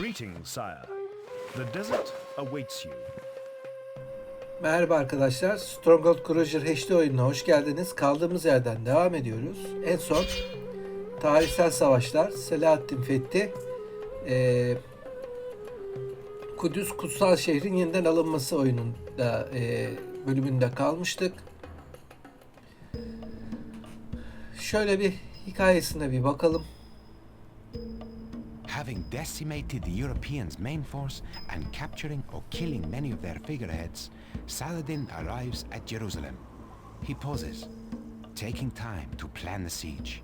Greetings, sire. The desert awaits you. Merhaba arkadaşlar. Stronghold Cruiser HD oyununa hoş geldiniz. Kaldığımız yerden devam ediyoruz. En son tarihsel savaşlar, Selahaddin Fethi, eee, Kudüs Kutsal Şehrin yeniden alınması oyununda eee, bölümünde kalmıştık. Şöyle bir hikayesine bir bakalım. Having decimated the Europeans' main force and capturing or killing many of their figureheads, Saladin arrives at Jerusalem. He pauses, taking time to plan the siege.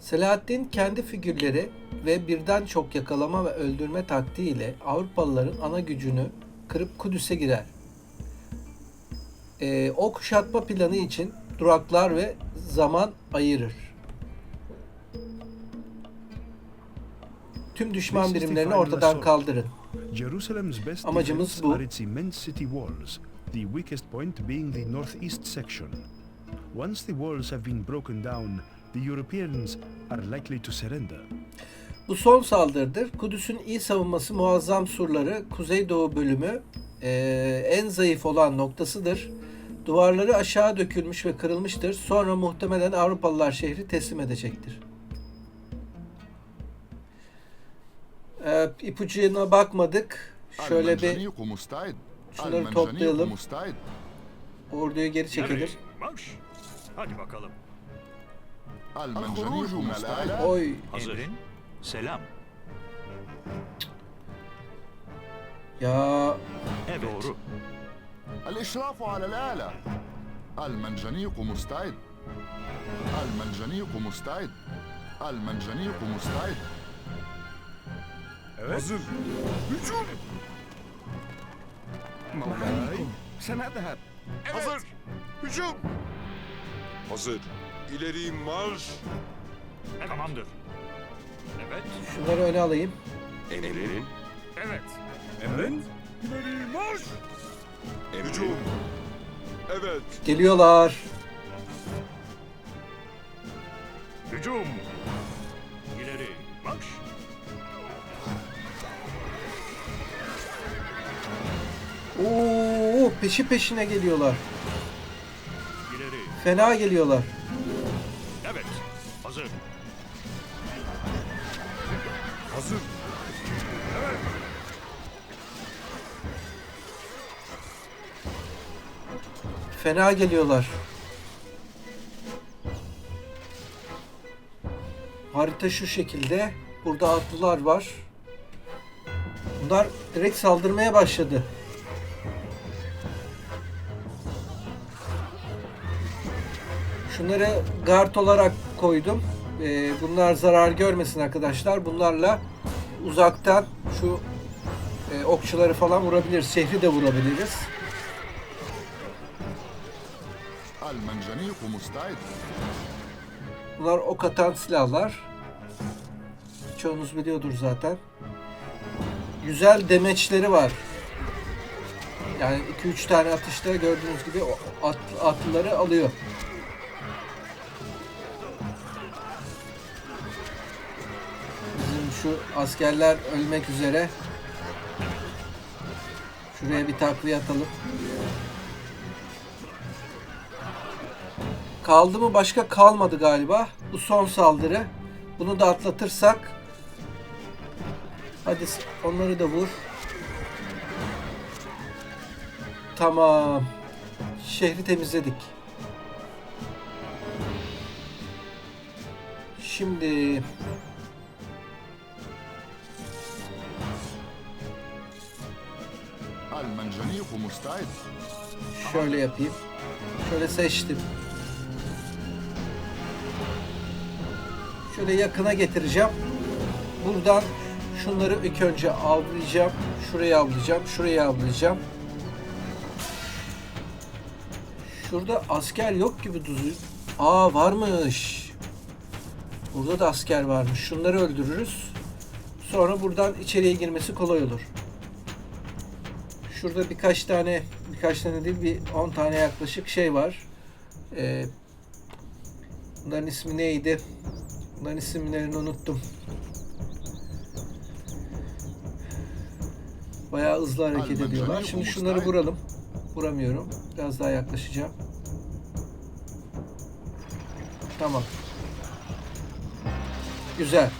Selahaddin kendi figürleri ve birden çok yakalama ve öldürme taktiğiyle Avrupalıların ana gücünü kırıp Kudüs'e girer. Ee, o kuşatma planı için duraklar ve zaman ayırır. Tüm düşman birimlerini ortadan kaldırın. Amacımız bu. the weakest point being the northeast section. Once the walls have been broken down, the Europeans are likely to surrender. Bu son saldırıdır. Kudüs'ün iyi savunması muazzam surları kuzeydoğu bölümü eee, en zayıf olan noktasıdır. Duvarları aşağı dökülmüş ve kırılmıştır. Sonra muhtemelen Avrupalılar şehri teslim edecektir. Ee, ipucuna bakmadık. Şöyle bir المنجنيق مستعد şunları المنجنيق toplayalım. مستعد Orduyu geri çekilir. Nereye? Marş. Hadi bakalım. المنجنيق مستعد Oy Hazır. Selam. ya Evet. Doğru. الإشراف على الآلة المنجنيق مستعد المنجنيق مستعد المنجنيق مستعد Evet. Hazır. Hücum. Malay. Sana da. Evet. Hazır. Hücum. Hazır. İleri marş. Evet. Tamamdır. Evet. Şunları öne alayım. Emrin. Evet. Emrin. İleri marş. Emrin. Hücum. Evet. Geliyorlar. Hücum. Oo peşi peşine geliyorlar. İleri. Fena geliyorlar. Evet. Hazır. Hazır. Fena geliyorlar. Harita şu şekilde. Burada atlılar var. Bunlar direkt saldırmaya başladı. Şunları guard olarak koydum. Ee, bunlar zarar görmesin arkadaşlar. Bunlarla uzaktan şu e, okçuları falan vurabiliriz. Şehri de vurabiliriz. Bunlar ok atan silahlar. Çoğunuz biliyordur zaten. Güzel demeçleri var. Yani 2-3 tane atışta gördüğünüz gibi at, atlıları alıyor. Şu askerler ölmek üzere. Şuraya bir takviye atalım. Kaldı mı başka kalmadı galiba. Bu son saldırı. Bunu da atlatırsak hadi onları da vur. Tamam. Şehri temizledik. Şimdi şöyle yapayım. Şöyle seçtim. Şöyle yakına getireceğim. Buradan şunları ilk önce avlayacağım. Şuraya avlayacağım. Şuraya avlayacağım. Şurada asker yok gibi duzu. Aa varmış. Burada da asker varmış. Şunları öldürürüz. Sonra buradan içeriye girmesi kolay olur. Şurada birkaç tane, birkaç tane değil bir 10 tane yaklaşık şey var. Ee, bunların ismi neydi? Bunların isimlerini unuttum. Bayağı hızlı hareket ediyorlar. Şimdi şunları vuralım. Vuramıyorum. Biraz daha yaklaşacağım. Tamam. Güzel.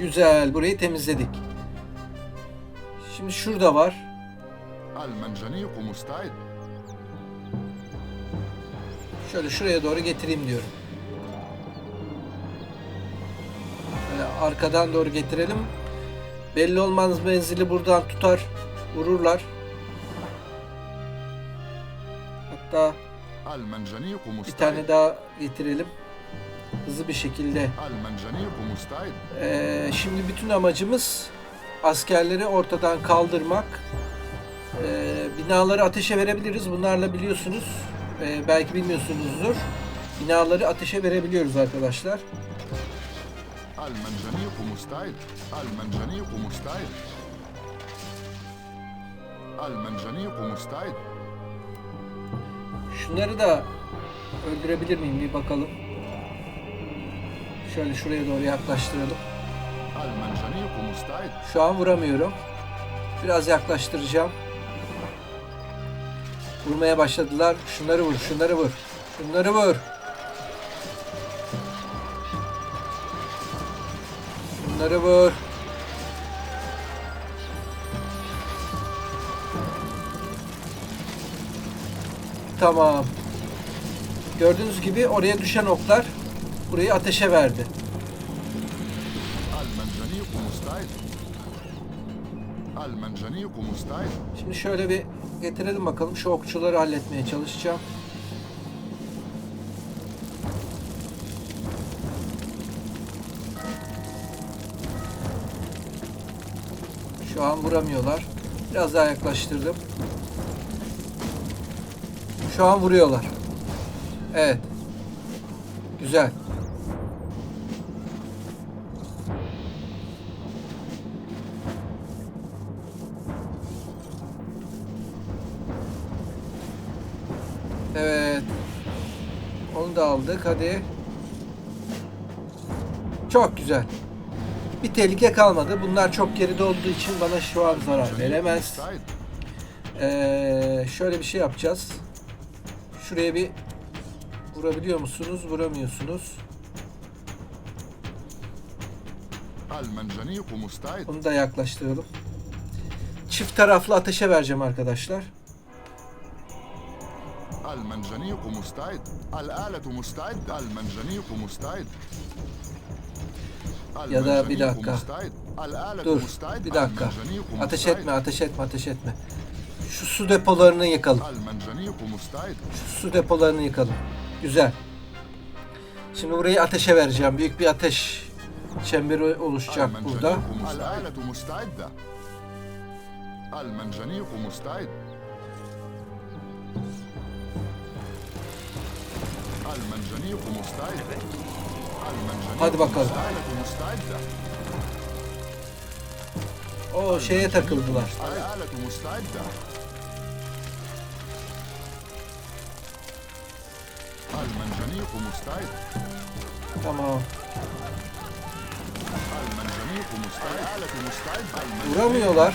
Güzel burayı temizledik. Şimdi şurada var. Şöyle şuraya doğru getireyim diyorum. Böyle arkadan doğru getirelim. Belli olmaz menzili buradan tutar, vururlar. Hatta bir tane daha getirelim hızlı bir şekilde. Ee, şimdi bütün amacımız askerleri ortadan kaldırmak. Ee, binaları ateşe verebiliriz. Bunlarla biliyorsunuz, e, belki bilmiyorsunuzdur. Binaları ateşe verebiliyoruz arkadaşlar. Şunları da öldürebilir miyim bir bakalım. Şöyle şuraya doğru yaklaştıralım. Şu an vuramıyorum. Biraz yaklaştıracağım. Vurmaya başladılar. Şunları vur, şunları vur. Şunları vur. Şunları vur. Tamam. Gördüğünüz gibi oraya düşen oklar burayı ateşe verdi. Şimdi şöyle bir getirelim bakalım. Şu okçuları halletmeye çalışacağım. Şu an vuramıyorlar. Biraz daha yaklaştırdım. Şu an vuruyorlar. Evet. Güzel. Evet. Onu da aldık. Hadi. Çok güzel. Bir tehlike kalmadı. Bunlar çok geride olduğu için bana şu an zarar veremez. Ee, şöyle bir şey yapacağız. Şuraya bir vurabiliyor musunuz? Vuramıyorsunuz. Onu da yaklaştıralım. Çift taraflı ateşe vereceğim arkadaşlar. المنجنيق مستعد الآلة مستعدة المنجنيق مستعد Ya da bir المنجنيق dakika. مستعد. الآلة Dur. مستعد. Bir dakika. المنجنيق Ateş مستعد. etme, ateş etme, ateş etme. Şu su depolarını yıkalım. المنجنيق مستعد Şu su depolarını yıkalım. Güzel. Şimdi burayı ateşe vereceğim. Büyük bir ateş çemberi oluşacak burada. Hadi bakalım. O şeye takıldılar. Tamam. Vuramıyorlar.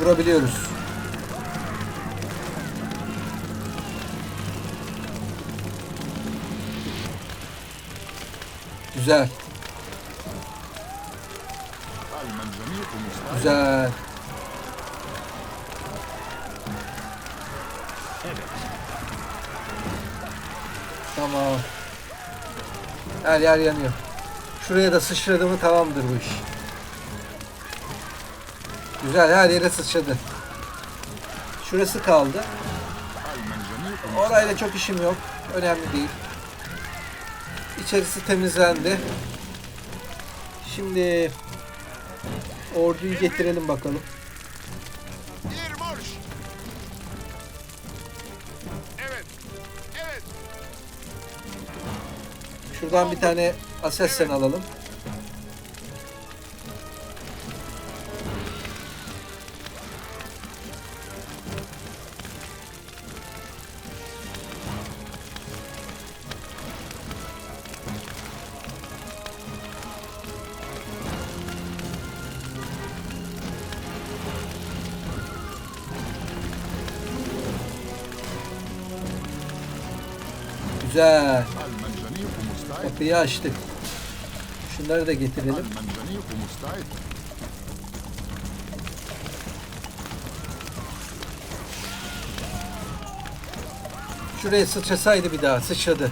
Vurabiliyoruz. Güzel. Güzel. Tamam. Her yer yanıyor. Şuraya da sıçradı mı tamamdır bu iş. Güzel her yere sıçradı. Şurası kaldı. Orayla çok işim yok. Önemli değil. İçerisi temizlendi. Şimdi orduyu getirelim bakalım. Şuradan bir tane asesen alalım. Güzel. Kapıyı açtık. Şunları da getirelim. Şuraya sıçrasaydı bir daha. Sıçradı.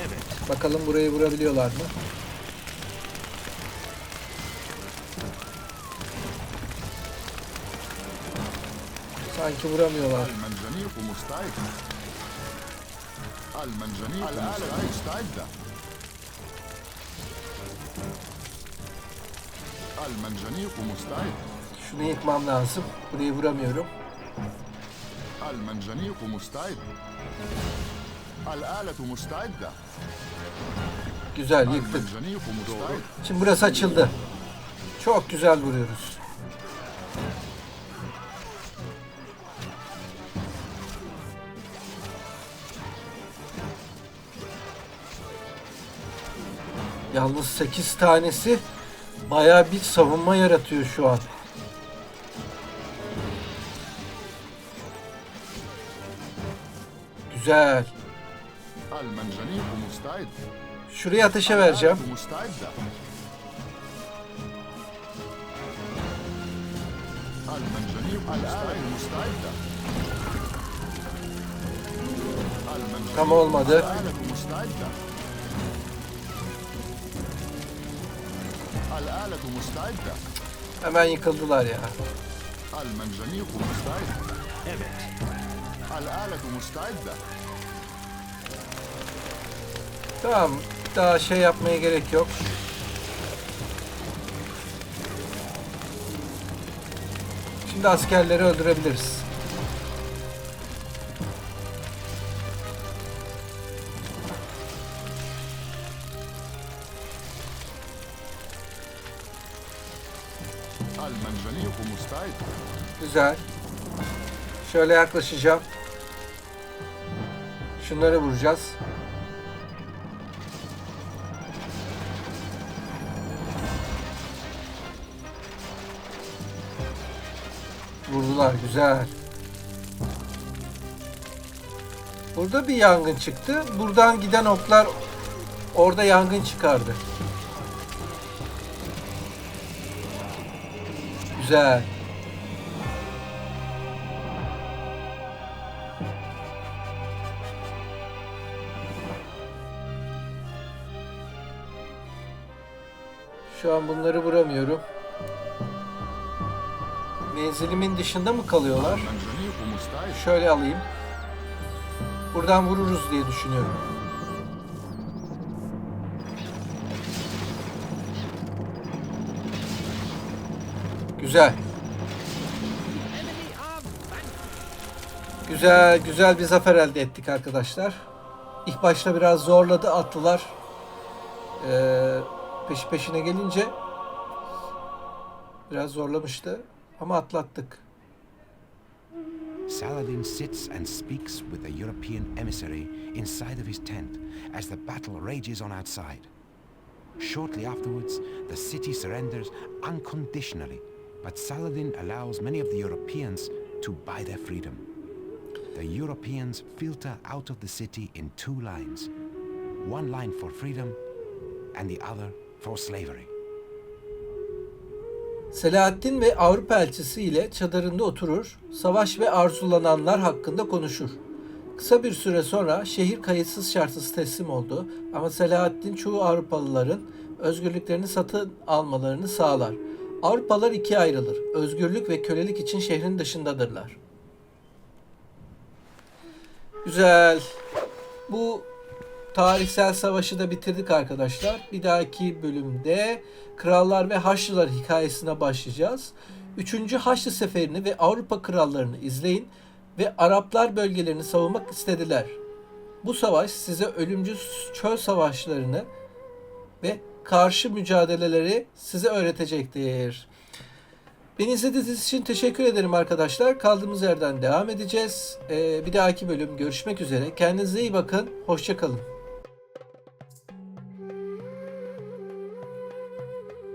Evet. Bakalım burayı vurabiliyorlar mı? Sanki vuramıyorlar. المنجنيق مستعد المنجنيق الآلة مستعدة المنجنيق مستعد Şunu yıkmam lazım. Burayı vuramıyorum. المنجنيق مستعد الآلة مستعدة Güzel yıktık. المنجنيق مستعد Şimdi burası açıldı. Çok güzel vuruyoruz. Yalnız 8 tanesi baya bir savunma yaratıyor şu an. Güzel. Şuraya ateşe vereceğim. Tam olmadı. Hemen yıkıldılar ya. Tamam. Daha şey yapmaya gerek yok. Şimdi askerleri öldürebiliriz. Güzel. Şöyle yaklaşacağım. Şunları vuracağız. Vurdular güzel. Burada bir yangın çıktı. Buradan giden oklar orada yangın çıkardı. Güzel. Şu an bunları vuramıyorum. Menzilimin dışında mı kalıyorlar? Şöyle alayım. Buradan vururuz diye düşünüyorum. Güzel. Güzel, güzel bir zafer elde ettik arkadaşlar. İlk başta biraz zorladı atlılar. Ee, peşi peşine gelince biraz zorlamıştı ama atlattık. Saladin sits and speaks with the European emissary inside of his tent as the battle rages on outside. Shortly afterwards, the city surrenders unconditionally, but Saladin allows many of the Europeans to buy their freedom. The Europeans filter out of the city in two lines one line for freedom and the other for slavery. Selahaddin ve Avrupa elçisi ile çadırında oturur, savaş ve arzulananlar hakkında konuşur. Kısa bir süre sonra şehir kayıtsız şartsız teslim oldu ama Selahaddin çoğu Avrupalıların özgürlüklerini satın almalarını sağlar. Avrupalılar ikiye ayrılır. Özgürlük ve kölelik için şehrin dışındadırlar. Güzel. Bu tarihsel savaşı da bitirdik arkadaşlar. Bir dahaki bölümde Krallar ve Haçlılar hikayesine başlayacağız. Üçüncü Haçlı Seferi'ni ve Avrupa krallarını izleyin ve Araplar bölgelerini savunmak istediler. Bu savaş size ölümcül çöl savaşlarını ve karşı mücadeleleri size öğretecektir. Beni izlediğiniz için teşekkür ederim arkadaşlar. Kaldığımız yerden devam edeceğiz. Ee, bir dahaki bölüm görüşmek üzere. Kendinize iyi bakın. Hoşçakalın.